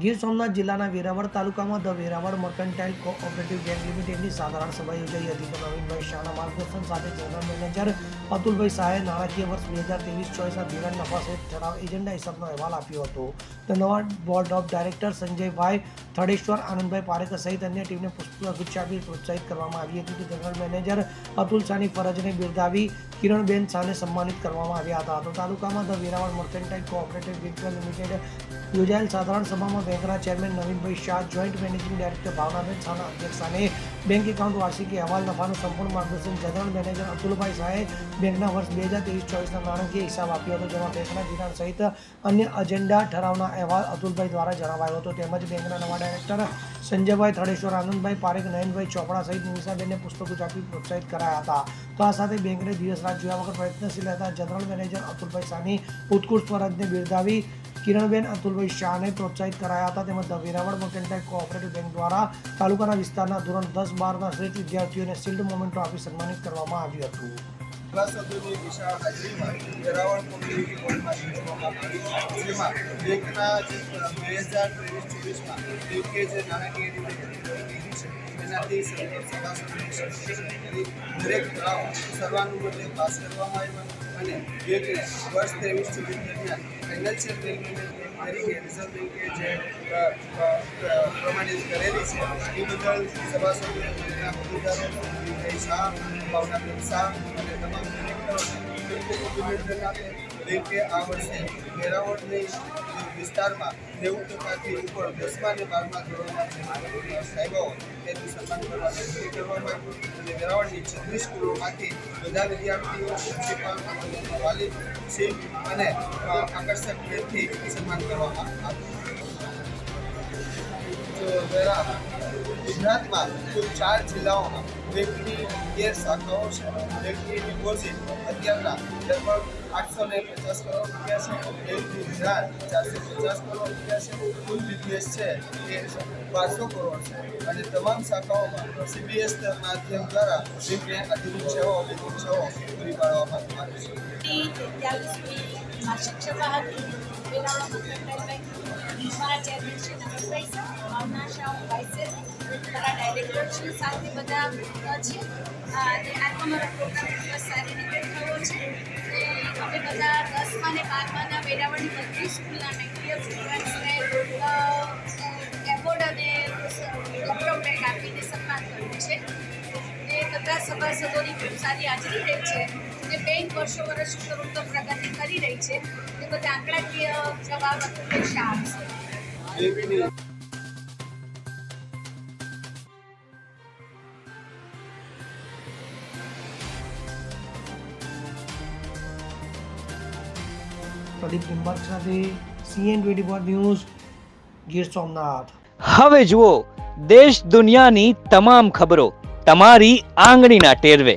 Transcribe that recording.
ગીર સોમનાથ જિલ્લાના વેરાવળ તાલુકામાં the Veraval mercantile cooperative bank લિમિટેડની સાધારણ સભા યોજાઈ હતી. તો નવીનભાઈ શાહના માર્ગદર્શન સાથે જનરલ મેનેજર અતુલભાઈ શાહે નાણાકીય વર્ષ બે હજાર ત્રેવીસ ચોવીસના ધિરાણ નફા સહિત ઠરાવ એજન્ડા હિસાબનો અહેવાલ આપ્યો હતો. તો નવા board of director Sanjaybhai Thadeshwar, Anandbhai Parekar સહિત અન્ય ટીમને પુષ્પગુચ્છ આપી પ્રોત્સાહિત કરવામાં આવી હતી. તો જનરલ મેનેજર અતુલ શાહની ફરજને બિરદાવી કિરણબેન શાહને સન્માનિત કરવામાં આવ્યા હતા. તો તાલુકામાં the Veraval mercantile cooperative bank limited યોજાયેલ સાધારણ સભામાં બેંકના chairman Navinbhai Shah joint managing director Bhavnaben શાહના અધ્યક્ષસ્થાને બેંક એકાઉન્ટ વાર્ષિકી અહેવાલ નફાનું સંપૂર્ણ માર્ગદર્શન જનરલ મેનેજર અતુલભાઈ શાહે બેંકના વર્ષ બે હજાર ત્રેવીસ ચોવીસના નાણાકીય હિસાબ આપ્યો હતો, જેમાં બેંકના ધિરાણ સહિત અન્ય અજેન્ડા ઠરાવના અહેવાલ અતુલભાઈ દ્વારા જણાવાયો હતો. તેમજ બેંકના નવા ડાયરેક્ટર સંજયભાઈ થડેશ્વર, આનંદભાઈ પારેખ, નયનભાઈ ચોપડા સહિત નિમિષાબેનને પુસ્તકો આપી પ્રોત્સાહિત કરાયા હતા. તો આ સાથે બેંકને દિવસ રાત જોયા વગર પ્રયત્નશીલ હતા જનરલ મેનેજર અતુલભાઈ શાહની ઉત્કૃષ્ટ ફરજને બિરદાવી કિરણબેન અતુલભાઈ શાહને પ્રોત્સાહિત કરાયા હતા. તેમજ વેરાવળ મર્કેન્ટાઇલ કોઓપરેટિવ બેંક દ્વારા તાલુકાના વિસ્તારના ધોરણ દસ બારના શ્રેષ્ઠ વિદ્યાર્થીઓને શિલ્ડ મોમેન્ટો આપી સન્માનિત કરવામાં આવ્યું હતું. સભાસદોની વિશાળ હાજરીમાં વેરાવળ કોમ્યુનિટી બોર્ડમાં યોજવામાં આવી જેમાં બેંકના બે હજાર ત્રેવીસ ચોવીસમાં બેંકે જે નાણાકીય રીતે છે, એનાથી દરેક સર્વાનુમતે પાસ કરવામાં આવ્યા અને બેંકે વર્ષ ત્રેવીસ ચોવીસ દરમિયાન ફાઇનાન્શિયલ બેંક તરીકે રિઝર્વ બેંકે જે કરેલી છે. એ બદલ સભાસદોએ બેંકના શાહ ભાવનાબેન શાહ અને તમામ કોમ્પ્લિમેન્ટરી આપે કે આ વર્ષે વેરાવળની વિસ્તારમાં નેવું ટકાથી ઉપર દસમા અને બારમા ધોરણના સાહેબો, તેનું સન્માન કરવામાં નક્કી કરવામાં આવ્યું અને વેરાવળની છત્રીસ સ્કૂલોમાંથી બધા વિદ્યાર્થીઓ શિક્ષકો વાલી છે અને આકર્ષક ભેટથી સન્માન કરવામાં આવ્યું. જો વેરા ગુજરાતમાં કુલ ચાર જિલ્લાઓમાં બેંકની તેર શાખાઓ છે. બેંકની ડિપોઝિટ અત્યારના લગભગ આઠસો ને પચાસ કરોડ રૂપિયા છે. બેંકની ધિરાણ ચારસો પચાસ કરોડ રૂપિયા છે. કુલ બિઝનેસ છે એ બારસો કરોડ છે. અને તમામ શાખાઓમાં સીબીએસ માધ્યમ દ્વારા બેંકને આધુનિક સેવાઓ બેંકિંગ સેવાઓ પૂરી પાડવામાં આવે છે. તેતાલીસમી શિક્ષક હતી. વેરાવળ બેંક મારા ચેરમેન શ્રી શાહ ભાવના શાહ વાઇસ મારા ડાયરેક્ટર શ્રી સાથે બધા છે અને આજનો મારો પ્રોગ્રામ ખૂબ સારી રીતે થયો છે. અને અમે બધા દસમા ને બારમાના વેરાવળની બધી સ્કૂલના નાઇન્ટી સ્ટુડન્ટ્સને એવોર્ડ અને ગૌરવ બેગ આપીને સન્માન કર્યું છે. એ બધા સભાસદોની ખૂબ સારી હાજરી રહી છે. અને બે વર્ષો વર્ષ ઉત્તરોત્તર પ્રગતિ કરી રહી છે તે બધા આંકડાકીય જવાબ હંમેશા આપશે પ્રદીપ લિંબાર્ક સાથે CN twenty four news Gir Somnath. હવે જુઓ દેશ દુનિયાની તમામ ખબરો તમારી આંગળીના ટેરવે.